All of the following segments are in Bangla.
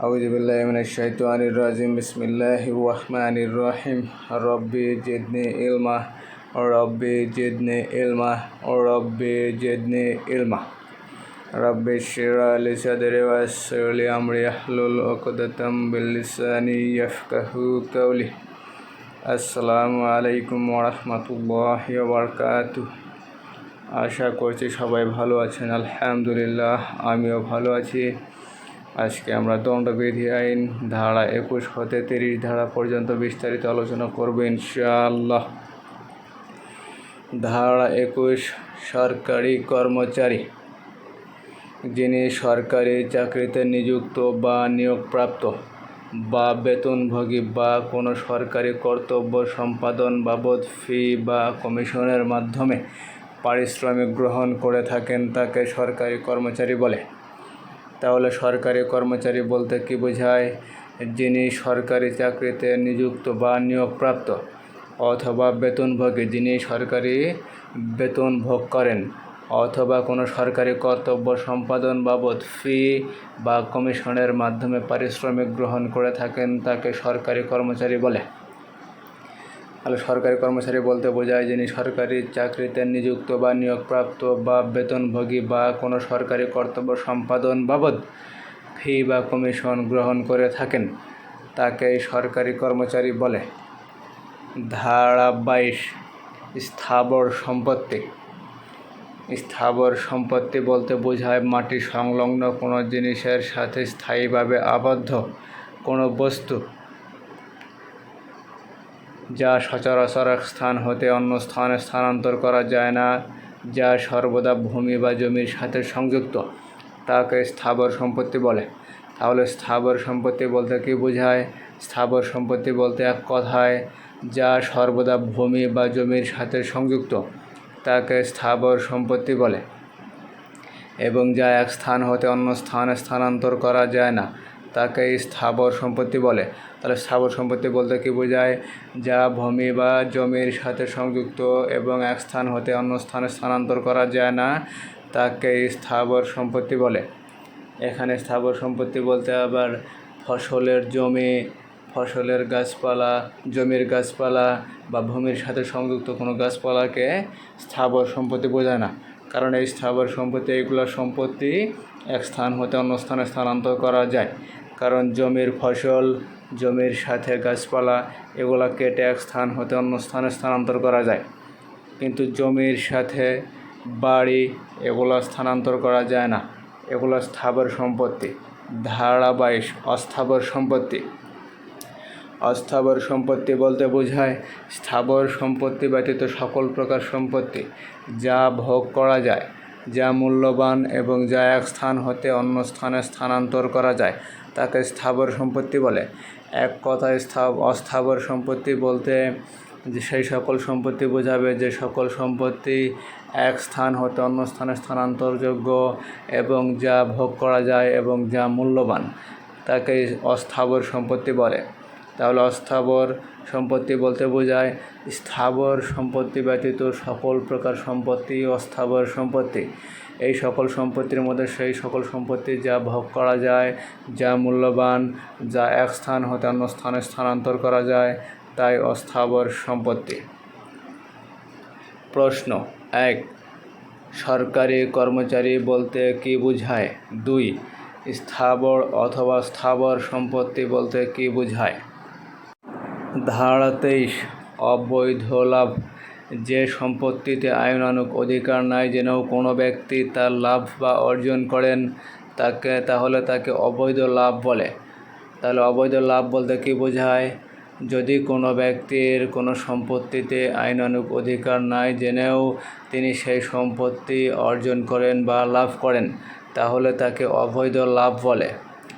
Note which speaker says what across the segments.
Speaker 1: أعوذ بالله من الشيطان الرجيم بسم الله الرحمن الرحيم ربي زدني علما ربي زدني علما ربي زدني علما ربي اشرح لي صدري ويسر لي أمري احلل عقدة من لساني يفقهوا قولي আসসালামু আলাইকুম ওরহমতুল্লাহ বারকাতু আশা করছি সবাই ভালো আছেন আলহামদুলিল্লাহ আমিও ভালো আছি আজকে আমরা দণ্ডবিধি আইন ধারা একুশ হতে তিরিশ ধারা পর্যন্ত বিস্তারিত আলোচনা করব ইনশাআল্লাহ। ধারা একুশ, সরকারি কর্মচারী যিনি সরকারি চাকরিতে নিযুক্ত বা নিয়োগপ্রাপ্ত বা বেতনভোগী বা কোনো সরকারি কর্তব্য সম্পাদন বাবদ ফি বা কমিশনের মাধ্যমে পারিশ্রমিক গ্রহণ করে থাকেন, তাকে সরকারি কর্মচারী বলে। তাহলে সরকারি কর্মচারী বলতে কি বোঝায়? যিনি সরকারি চাকরিতে নিযুক্ত বা নিয়োগপ্রাপ্ত অথবা বেতনভোগী, যিনি সরকারি বেতন ভোগ করেন অথবা কোনো সরকারি কর্তব্য সম্পাদন বাবদ ফি বা কমিশনের মাধ্যমে পারিশ্রমিক গ্রহণ করে থাকেন, তাকে সরকারি কর্মচারী বলে। তাহলে সরকারি কর্মচারী বলতে বোঝায় যিনি সরকারি চাকরিতে নিযুক্ত বা নিয়োগপ্রাপ্ত বা বেতনভোগী বা কোনো সরকারি কর্তব্য সম্পাদন বাবদ ফি বা কমিশন গ্রহণ করে থাকেন তাকে সরকারি কর্মচারী বলে। ধারা বাইশ স্থাবর সম্পত্তি। স্থাবর সম্পত্তি বলতে বোঝায় মাটি সংলগ্ন কোনো জিনিসের সাথে স্থায়ীভাবে আবদ্ধ কোনো বস্তু যা সচরাচর এক স্থান হতে অন্য স্থানে স্থানান্তর করা যায় না, যা সর্বদা ভূমি বা জমির সাথে সংযুক্ত। তাকে স্থাবর সম্পত্তি বলে। তাহলে স্থাবর সম্পত্তি বলতে কী বোঝায়? স্থাবর সম্পত্তি বলতে এক কথায়, যা সর্বদা ভূমি বা জমির সাথে সংযুক্ত, তাকে স্থাবর সম্পত্তি বলে। এবং যা এক স্থান হতে অন্য স্থানে স্থানান্তর করা যায় না, তাকে স্থাবর সম্পত্তি বলে। তাহলে স্থাবর সম্পত্তি বলতে কী বোঝায়? যা ভূমি বা জমির সাথে সংযুক্ত এবং এক স্থান হতে অন্য স্থানে স্থানান্তর করা যায় না, তাকে স্থাবর সম্পত্তি বলে। এখানে স্থাবর সম্পত্তি বলতে আবার ফসলের জমি, ফসলের গাছপালা, জমির গাছপালা বা ভূমির সাথে সংযুক্ত কোনো গাছপালাকে স্থাবর সম্পত্তি বোঝায় না। কারণ এই স্থাবর সম্পত্তি এইগুলো সম্পত্তি এক স্থান হতে অন্য স্থানে স্থানান্তর করা যায়। কারণ জমির ফসল জমির সাথে গাছপালা, এগুলো কেটে এক স্থান হতে অন্য স্থানে স্থানান্তর করা যায়। কিন্তু জমির সাথে বাড়ি, এগুলো স্থানান্তর করা যায় না। এগুলো স্থাবর সম্পত্তি ধারা বাইশ অস্থাবর সম্পত্তি। অস্থাবর সম্পত্তি বলতে বোঝায় স্থাবর সম্পত্তি ব্যতীত সকল প্রকার সম্পত্তি যা ভোগ করা যায়, যা মূল্যবান এবং যা এক স্থান হতে অন্য স্থানে স্থানান্তর করা যায়, তাকে স্থাবর সম্পত্তি বলে। এক কথায় স্থা অস্থাবর সম্পত্তি বলতে যে সেই সকল সম্পত্তি বোঝাবে যে সকল সম্পত্তি এক স্থান হতে অন্য স্থানে স্থানান্তরযোগ্য এবং যা ভোগ করা যায় এবং যা মূল্যবান তাকে অস্থাবর সম্পত্তি বলে। তাহলে অস্থাবর সম্পত্তি বলতে বোঝায় স্থাবর সম্পত্তি ব্যতীত সকল প্রকার সম্পত্তি অস্থাবর সম্পত্তি। এই সকল সম্পত্তির মধ্যে, সেই সকল সম্পত্তি যা ভোগ করা যায়, যা মূল্যবান, যা এক স্থান হতে অন্য স্থানে স্থানান্তর করা যায়, তাই অস্থাবর সম্পত্তি। প্রশ্ন এক, সরকারি কর্মচারী বলতে কি বোঝায়? দুই, স্থাবর অথবা স্থাবর সম্পত্তি বলতে কি বোঝায়? ধারা তেইশ, অবৈধ লাভ। যে সম্পত্তিতে আইনানুক অধিকার নাই, যেন কোনো ব্যক্তি তার লাভ বা অর্জন করেন, তাকে, তাহলে তাকে অবৈধ লাভ বলে। তাহলে অবৈধ লাভ বলতে কী বোঝায়? যদি কোনো ব্যক্তির কোনো সম্পত্তিতে আইনানুক অধিকার নাই, জেনেও তিনি সেই সম্পত্তি অর্জন করেন বা লাভ করেন, তাহলে তাকে অবৈধ লাভ বলে।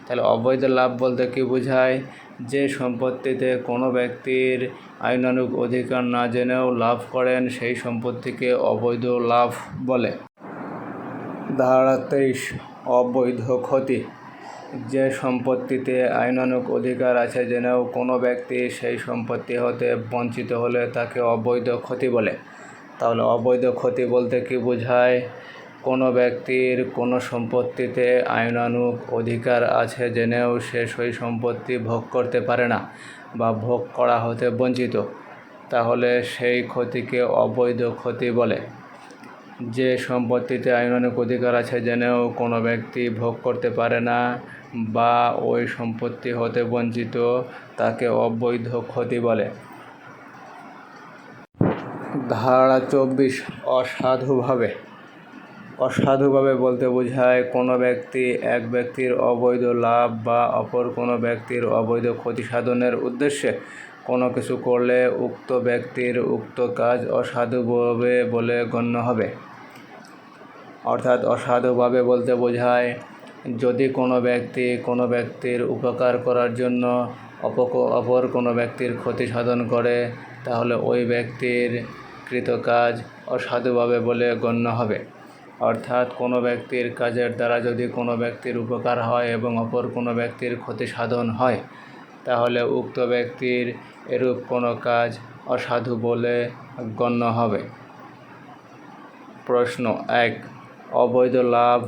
Speaker 1: তাহলে অবৈধ লাভ বলতে কী বোঝায়? যে সম্পত্তিতে কোনো ব্যক্তির আইনানুক অধিকার না জেনেও লাভ করেন, সেই সম্পত্তিকে অবৈধ লাভ বলে। ধারা তেইশ, অবৈধ ক্ষতি। যে সম্পত্তিতে আইনানুক অধিকার আছে জেনেও কোনো ব্যক্তি সেই সম্পত্তি হতে বঞ্চিত হলে তাকে অবৈধ ক্ষতি বলে। তাহলে অবৈধ ক্ষতি বলতে কি বোঝায়? ব্যক্তির কোনো সম্পত্তিতে আইনানুগ অধিকার আছে জেনেও সে সেই সম্পত্তি ভোগ করতে পারে না বা ভোগ করা হতে বঞ্চিত। তাহলে সেই ক্ষতিকে অবৈধ ক্ষতি বলে। যে সম্পত্তিতে আইনানুগ অধিকার আছে জেনেও কোনো ব্যক্তি ভোগ করতে পারে না বা ওই সম্পত্তি হতে বঞ্চিত তাকে অবৈধ ক্ষতি বলে। ধারা চব্বিশ, অসাধুভাবে। অসাধুভাবে বলতে বোঝায়, কোনো ব্যক্তি এক ব্যক্তির অবৈধ লাভ বা অপর কোনো ব্যক্তির অবৈধ ক্ষতি সাধনের উদ্দেশ্যে কোনো কিছু করলে উক্ত ব্যক্তির উক্ত কাজ অসাধুভাবে বলে গণ্য হবে। অর্থাৎ অসাধুভাবে বলতে বোঝায়, যদি কোনো ব্যক্তি কোনো ব্যক্তির উপকার করার জন্য অপক, অপর কোনো ব্যক্তির ক্ষতি সাধন করে, তাহলে ওই ব্যক্তির কৃত কাজ অসাধুভাবে বলে গণ্য হবে। অর্থাৎ কোনো ব্যক্তির কাজের দ্বারা যদি কোনো ব্যক্তির উপকার হয় এবং অপর কোনো ব্যক্তির ক্ষতি সাধন হয়, তাহলে উক্ত ব্যক্তির এরূপ কোনো কাজ অসাধু বলে গণ্য হবে। প্রশ্ন এক, অবৈধ লাভ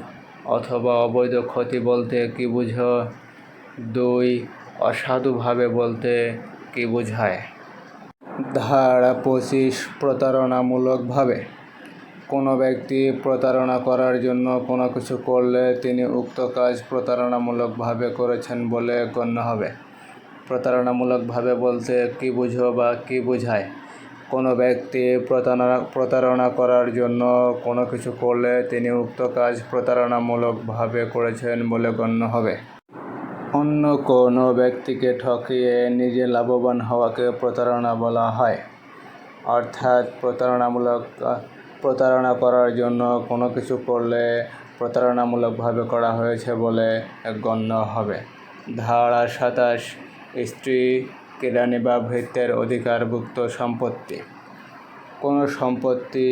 Speaker 1: অথবা অবৈধ ক্ষতি বলতে কী বুঝো? দুই, অসাধুভাবে বলতে কী বোঝায়? ধারা পঁচিশ প্রতারণামূলকভাবে। কোনো ব্যক্তি প্রতারণা করার জন্য কোনো কিছু করলে তিনি উক্ত কাজ প্রতারণামূলকভাবে করেছেন বলে গণ্য হবে। প্রতারণামূলকভাবে বলতে কী বুঝো বা কী বোঝায়? কোনো ব্যক্তি প্রতারণা প্রতারণা করার জন্য কোনো কিছু করলে তিনি উক্ত কাজ প্রতারণামূলকভাবে করেছেন বলে গণ্য হবে। অন্য কোনো ব্যক্তিকে ঠকিয়ে নিজে লাভবান হওয়াকে প্রতারণা বলা হয়। অর্থাৎ প্রতারণামূলক প্রতারণা করার জন্য কোনো কিছু করলে প্রতারণামূলকভাবে করা হয়েছে বলে গণ্য হবে। ধারা সাতাশ, স্ত্রী কেরানি বা ভৃত্যের অধিকারভুক্ত সম্পত্তি। কোনো সম্পত্তি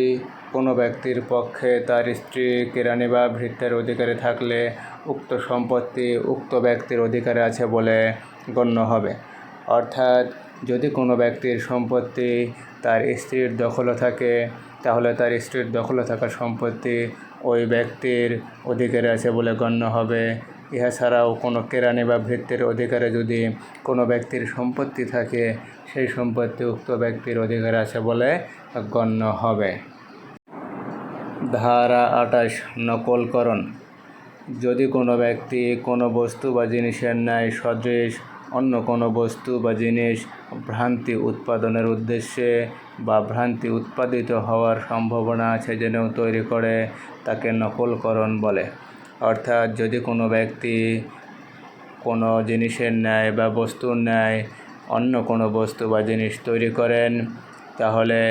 Speaker 1: কোনো ব্যক্তির পক্ষে তার স্ত্রী কেরানি বা ভৃত্যের অধিকারে থাকলে উক্ত সম্পত্তি উক্ত ব্যক্তির অধিকারে আছে বলে গণ্য হবে। অর্থাৎ যদি কোনো ব্যক্তির সম্পত্তি তার স্ত্রীর দখলে থাকে তাহলে তার স্ত্রীর দখলে থাকা সম্পত্তি ওই ব্যক্তির অধিকারে আছে বলে গণ্য হবে। ইহা ছাড়াও কোনো কেরানি বা ভৃত্যের অধিকারে যদি কোনো ব্যক্তির সম্পত্তি থাকে, সেই সম্পত্তি উক্ত ব্যক্তির অধিকারে আছে বলে গণ্য হবে। ধারা আটাশ নকলকরণ। যদি কোনো ব্যক্তি কোনো বস্তু বা জিনিসের ন্যায় সদৃশ অন্য কোনো বস্তু বা জিনিস ভ্রান্তি উৎপাদনের উদ্দেশ্যে বা ভ্রান্তি উৎপাদিত হওয়ার সম্ভাবনা আছে জেনেও তৈরি করে তাকে নকলকরণ বলে। অর্থাৎ যদি কোনো ব্যক্তি কোনো জিনিসের ন্যায় বা বস্তুর ন্যায় অন্য কোনো বস্তু বা জিনিস তৈরি করেন, তাহলে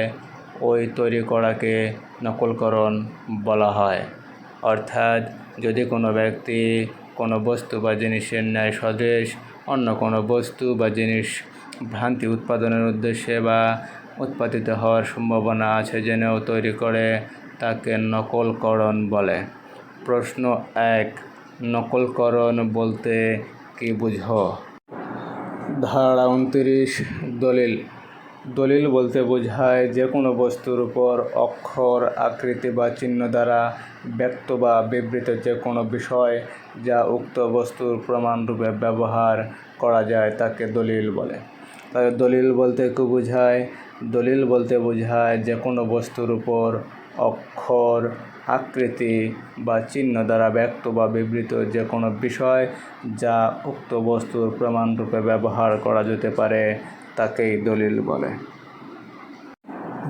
Speaker 1: ওই তৈরি করাকে নকলকরণ বলা হয়। অর্থাৎ যদি কোনো ব্যক্তি কোনো বস্তু বা জিনিসের ন্যায় স্বদেশ অন্য কোনো বস্তু বা জিনিস ভ্রান্তি উৎপাদনের উদ্দেশ্যে বা উৎপাদিত হওয়ার সম্ভাবনা আছে জেনেও তৈরি করে তাকে নকলকরণ বলে। প্রশ্ন এক, নকলকরণ বলতে কি বুঝো? ধারা উনত্রিশ, দলিল। দলিল বলতে বোঝায় যে কোনো বস্তুর উপর অক্ষর, আকৃতি বা চিহ্ন দ্বারা ব্যক্ত বা বিবৃত যে কোনো বিষয় যা উক্ত বস্তুর প্রমাণরূপে ব্যবহার করা যায় তাকে দলিল বলে। তাহলে দলিল বলতে কী বোঝায়? দলিল বলতে বোঝায় যে কোনো বস্তুর উপর অক্ষর, আকৃতি বা চিহ্ন দ্বারা ব্যক্ত বা বিবৃত যে কোনো বিষয় যা উক্ত বস্তুর প্রমাণরূপে ব্যবহার করা যেতে পারে তাকেই দলিল বলে।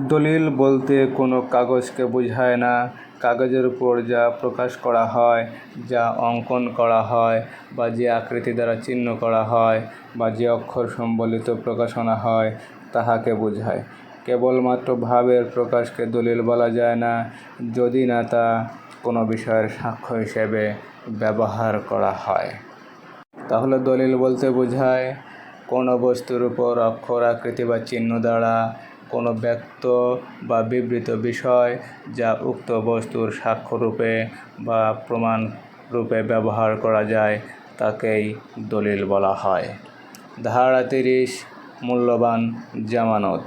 Speaker 1: দলিল বলতে কোনো কাগজকে বোঝায় না। কাগজের উপর যা প্রকাশ করা হয়, যা অঙ্কন করা হয়, বা যে আকৃতি দ্বারা চিহ্ন করা হয়, বা যে অক্ষর সম্বলিত প্রকাশনা হয়, তাহাকে বোঝায়। কেবলমাত্র ভাবের প্রকাশকে দলিল বলা যায় না। যদি না তা কোনো বিষয়ের সাক্ষ্য হিসেবে ব্যবহার করা হয়। তাহলে দলিল বলতে বোঝায় কোনো বস্তুর উপর অক্ষর, আকৃতি বা চিহ্ন দ্বারা কোনো ব্যক্ত বা বিবৃত বিষয় যা উক্ত বস্তুর সাক্ষ্যরূপে বা প্রমাণ রূপে ব্যবহার করা যায়, তাকেই দলিল বলা হয়। ধারা তিরিশ, মূল্যবান জামানত।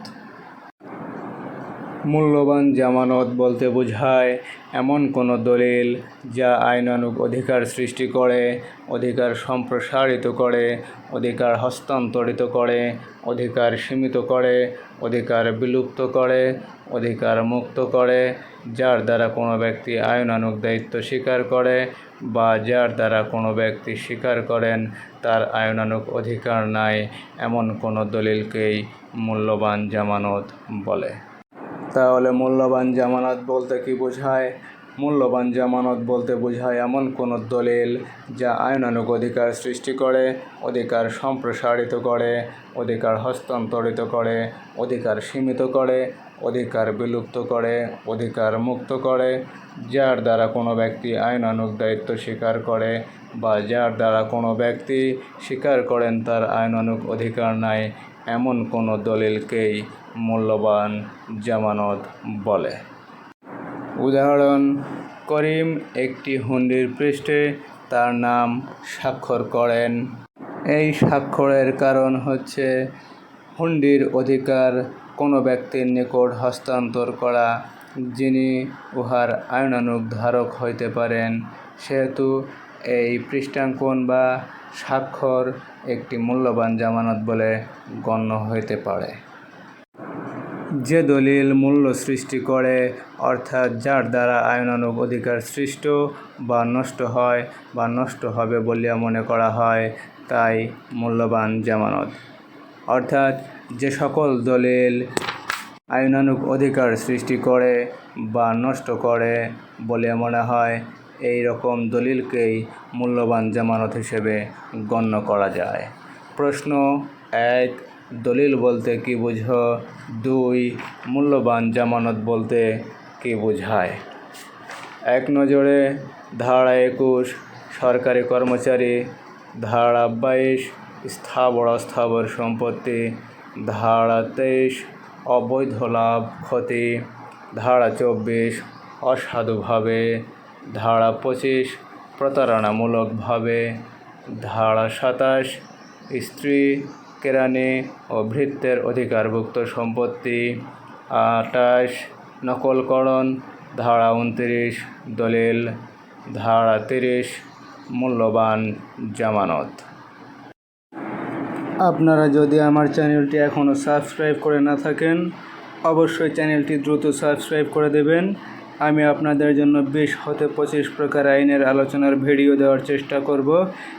Speaker 1: মূল্যবান জামানত বলতে বোঝায়, এমন কোনো দলিল যা আইনানুগ অধিকার সৃষ্টি করে, অধিকার সম্প্রসারিত করে, অধিকার হস্তান্তরিত করে, অধিকার সীমিত করে, অধিকার বিলুপ্ত করে, অধিকার মুক্ত করে, যার দ্বারা কোনো ব্যক্তি আইনানুগ দায়িত্ব স্বীকার করে বা যার দ্বারা কোনো ব্যক্তি স্বীকার করেন, তার আইনানুগ অধিকার নাই, এমন কোনো দলিলকেই মূল্যবান জামানত বলে। তাহলে মূল্যবান জামানত বলতে কি বোঝায়? মূল্যবান জামানত বলতে বোঝায় এমন কোনো দলিল যা আইনানুগ অধিকার সৃষ্টি করে, অধিকার সম্প্রসারিত করে, অধিকার হস্তান্তরিত করে, অধিকার সীমিত করে, অধিকার বিলুপ্ত করে, অধিকার মুক্ত করে, যার দ্বারা কোনো ব্যক্তি আইনানুগ দায়িত্ব স্বীকার করে বা যার দ্বারা কোনো ব্যক্তি স্বীকার করেন তার আইনানুগ অধিকার নাই। এমন কোনো দলিলকেই মূল্যবান জামানত বলে। উদাহরণ, করিম একটি হুন্ডির পৃষ্ঠে তার নাম স্বাক্ষর করেন। এই স্বাক্ষরের কারণ হচ্ছে, হুন্ডির অধিকার কোনো ব্যক্তির নিকট হস্তান্তর করা, যিনি উহার আইনানুগ ধারক হইতে পারেন, সেহেতু এই পৃষ্ঠাঙ্কন বা স্বাক্ষর একটি মূল্যবান জামানত বলে গণ্য হইতে পারে। যে দলিল মূল্য সৃষ্টি করে, অর্থাৎ যার দ্বারা আইনানুগ অধিকার সৃষ্ট বা নষ্ট হয় বা নষ্ট হবে বলিয়া মনে করা হয়, তাই মূল্যবান জামানত। অর্থাৎ যে সকল দলিল আইনানুগ অধিকার সৃষ্টি করে বা নষ্ট করে বলে মনে হয় এই রকম দলিলকেই মূল্যবান জামানত হিসেবে গণ্য করা যায়। প্রশ্ন এক, দলিল বলতে কি বুঝো? দুই, মূল্যবান জামানত বলতে কি বোঝায়? এক নজরে, ধারা একুশ, সরকারি কর্মচারী, ধারা বাইশ, স্থাবর অস্থাবর সম্পত্তি, ধারা তেইশ, অবৈধ লাভ, ক্ষতি, ধারা চব্বিশ, অসাধুভাবে। ধারা পঁচিশ প্রতারণামূলকভাবে ধারা সাতাশ, স্ত্রী কেরানি ও ভৃত্যের অধিকারভুক্ত সম্পত্তি, আটাশ, নকলকরণ, ধারা উনত্রিশ, দলিল, ধারা তিরিশ, মূল্যবান জামানত। আপনারা যদি আমার চ্যানেলটি এখনও সাবস্ক্রাইব করে না থাকেন, অবশ্যই চ্যানেলটি দ্রুত সাবস্ক্রাইব করে দেবেন। আমি আপনাদের জন্য বিশ হতে পঁচিশ প্রকার আইনের আলোচনার ভিডিও দেওয়ার চেষ্টা করব।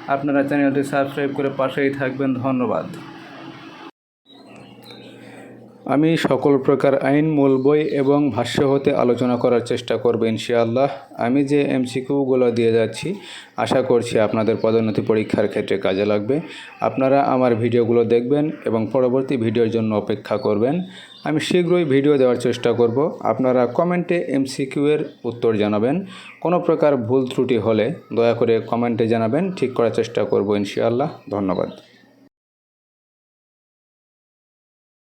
Speaker 1: আপনারা চ্যানেলটি সাবস্ক্রাইব করে পাশেই থাকবেন। ধন্যবাদ। আমি সকল প্রকার আইন, মূল বই এবং ভাষ্য হতে আলোচনা করার চেষ্টা করব ইনশাআল্লাহ। আমি যে এমসিকিউগুলো দিয়ে যাচ্ছি, আশা করছি আপনাদের পদোন্নতি পরীক্ষার ক্ষেত্রে কাজে লাগবে। আপনারা আমার ভিডিওগুলো দেখবেন এবং পরবর্তী ভিডিওর জন্য অপেক্ষা করবেন। আমি শীঘ্রই ভিডিও দেওয়ার চেষ্টা করব। আপনারা কমেন্টে এমসিকিউ এর উত্তর জানাবেন। কোনো প্রকার ভুল ত্রুটি হলে দয়া করে কমেন্টে জানাবেন। ঠিক করার চেষ্টা করব ইনশাআল্লাহ। ধন্যবাদ।